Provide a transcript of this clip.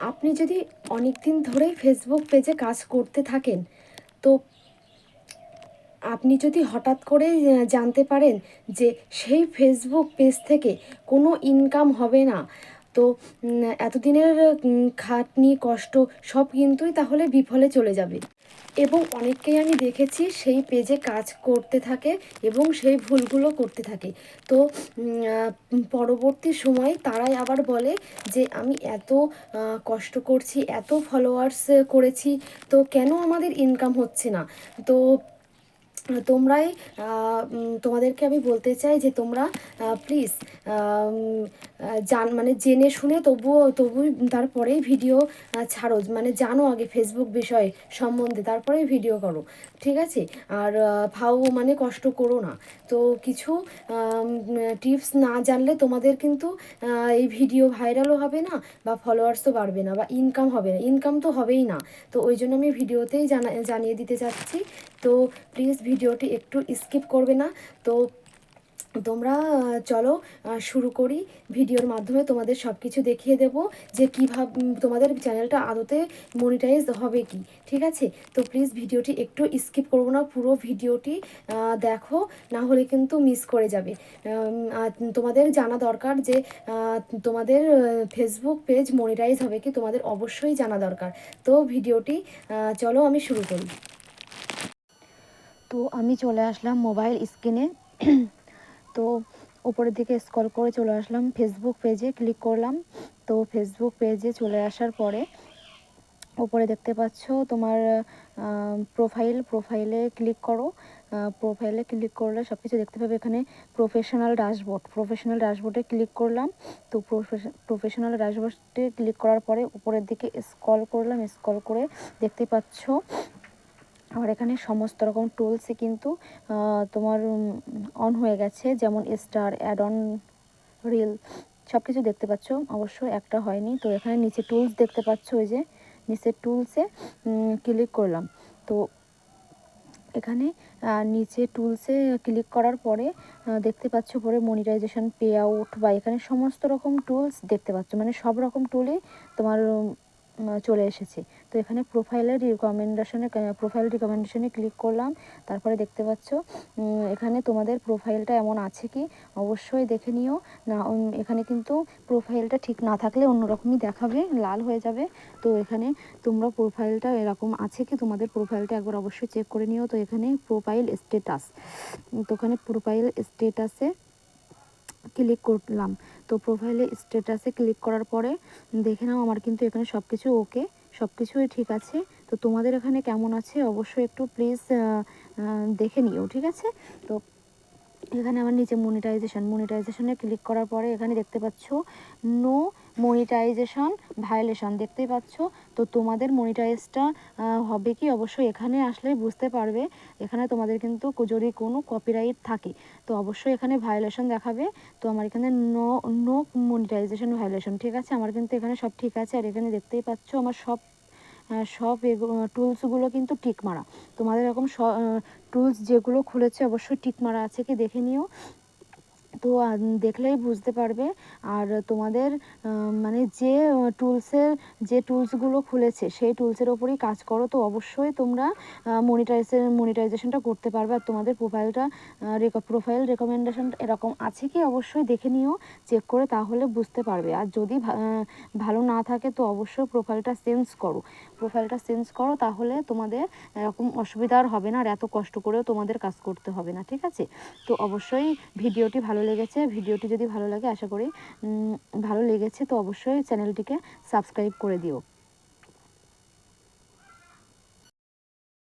আপনি যদি অনেক দিন ধরেই ফেসবুক পেজে কাজ করতে থাকেন, তো আপনি যদি হঠাৎ করে জানতে পারেন যে সেই ফেসবুক পেজ থেকে কোনো ইনকাম হবে না তো এতদিনের খাটনি, কষ্ট সব কিন্তুই তাহলে বিফলে চলে যাবে। এবং অনেককেই আমি দেখেছি সেই পেজে কাজ করতে থাকে এবং সেই ভুলগুলো করতে থাকে। তো পরবর্তী সময় তারাই আবার বলে যে, আমি এত কষ্ট করছি, এত ফলোয়ার্স করেছি, তো কেন আমাদের ইনকাম হচ্ছে না? তো, তোমরাই তোমাদেরকে আমি বলতে চাই যে, তোমরা প্লিজ জান মানে জেনে শুনে তবুও তবু তারপরেই ভিডিও ছাড়ো। মানে জানো আগে ফেসবুক বিষয়ে সম্বন্ধে, তারপরেই ভিডিও করো, ঠিক আছে? আর ভাও মানে কষ্ট করো না। তো কিছু টিপস না জানলে তোমাদের কিন্তু এই ভিডিও ভাইরালও হবে না বা ফলোয়ার্সও বাড়বে না বা ইনকাম হবে না। ইনকাম তো হবেই না। তো ওই জন্য আমি ভিডিওতেই জানা, জানিয়ে দিতে চাচ্ছি। তো প্লিজ ভিডিওটি একটু স্কিপ করবে না। তো তোমরা চলো শুরু করি ভিডিওর মাধ্যমে। তোমাদের সব কিছু দেখিয়ে দেব যে কীভাবে তোমাদের চ্যানেলটা আদতে মনিটাইজ হবে কি, ঠিক আছে? তো প্লিজ ভিডিওটি একটু স্কিপ করব না, পুরো ভিডিওটি দেখো, না হলে কিন্তু মিস করে যাবে। তোমাদের জানা দরকার যে তোমাদের ফেসবুক পেজ মনিটাইজ হবে কি, তোমাদের অবশ্যই জানা দরকার। তো ভিডিওটি চলো আমি শুরু করি। তো আমি চলে আসলাম মোবাইল স্ক্রিনে তো উপরের দিকে স্ক্রল করে চলে আসলাম ফেসবুক পেজে ক্লিক করলাম। তো ফেসবুক পেজে চলে আসার পরে উপরে দেখতে পাচ্ছ তোমার প্রোফাইল প্রোফাইলে ক্লিক করো। প্রোফাইলে ক্লিক করলে সব কিছু দেখতে পাবে। এখানে প্রফেশনাল ড্যাশবোর্ড প্রফেশনাল ড্যাশবোর্ডে ক্লিক করলাম। তো প্রফেশনাল ড্যাশবোর্ডে ক্লিক করার পরে উপরের দিকে স্ক্রল করলাম। স্ক্রল করে দেখতে পাচ্ছ আমার এখানে সমস্ত রকম টুলসই কিন্তু তোমার অন হয়ে গেছে, যেমন স্টার অ্যাড অন রিল সব কিছু দেখতে পাচ্ছ। অবশ্য একটা হয়নি। তো এখানে নিচে টুলস দেখতে পাচ্ছ, ওই যে নিচে টুলসে ক্লিক করলাম। তো এখানে নিচে টুলসে ক্লিক করার পরে দেখতে পাচ্ছ পরে মনিটাইজেশন পে আউট বা এখানে সমস্ত রকম টুলস দেখতে পাচ্ছ। মানে সব রকম টুলই তোমার চলে এসেছে। তো এখানে প্রোফাইলের রিকমেন্ডেশনে প্রোফাইল রিকমেন্ডেশনে ক্লিক করলাম। তারপরে দেখতে পাচ্ছ এখানে তোমাদের প্রোফাইলটা এমন আছে কি, অবশ্যই দেখে নিও। না এখানে কিন্তু প্রোফাইলটা ঠিক না থাকলে অন্যরকমই দেখাবে, লাল হয়ে যাবে। তো এখানে তোমরা প্রোফাইলটা এরকম আছে কি, তোমাদের প্রোফাইলটা একবার অবশ্যই চেক করে নিও। তো এখানে প্রোফাইল স্টেটাস তো ওখানে প্রোফাইল স্টেটাসে ক্লিক করলাম। তো প্রোফাইলে স্ট্যাটাসে ক্লিক করার পরে দেখে নাও আমার কিন্তু এখানে সব কিছু ওকে সব কিছুই ঠিক আছে। তো তোমাদের এখানে কেমন আছে অবশ্যই একটু প্লিজ দেখে নিও, ঠিক আছে? তো এখানে আমার নিচে মনিটাইজেশন মনিটাইজেশানে ক্লিক করার পরে এখানে দেখতে পাচ্ছ নো মনিটাইজেশন ভায়োলেশন দেখতেই পাচ্ছ? তো তোমাদের মনিটাইজটা হবে কি? অবশ্যই এখানে আসলেই বুঝতে পারবে। এখানে তোমাদের কিন্তু যদি কোনো কপিরাইট থাকে, তো অবশ্যই এখানে ভায়োলেশন দেখাবে। তো আমার এখানে নো নো মনিটাইজেশন ভায়োলেশন ঠিক আছে? আমার কিন্তু এখানে সব ঠিক আছে। আর এখানে দেখতেই পাচ্ছ আমার সব সব টুলসগুলো কিন্তু টিক মারা তোমাদের এরকম টুলস যেগুলো খুলেছে, অবশ্যই টিক মারা আছে কি? দেখে নিও। তো দেখলেই বুঝতে পারবে। আর তোমাদের মানে যে টুলসের যে টুলসগুলো খুলেছে, সেই টুলসের ওপরেই কাজ করো। তো অবশ্যই তোমরা মনিটাইজেশন মনিটাইজেশনটা করতে পারবে। আর তোমাদের প্রোফাইলটা প্রোফাইল রেকমেন্ডেশন এরকম আছে কি, অবশ্যই দেখে নিও চেক করে তাহলে বুঝতে পারবে। আর যদি ভালো না থাকে, তো অবশ্যই প্রোফাইলটা চেঞ্জ করো। প্রোফাইলটা চেঞ্জ করো, তাহলে তোমাদের এরকম অসুবিধা আর হবে না, আর এত কষ্ট করেও তোমাদের কাজ করতে হবে না, ঠিক আছে? তো অবশ্যই ভিডিওটি ভালো লেগেছে, ভিডিওটি যদি ভালো লাগে, আশা করি ভালো লেগেছে, তো অবশ্যই চ্যানেলটিকে সাবস্ক্রাইব করে দিও।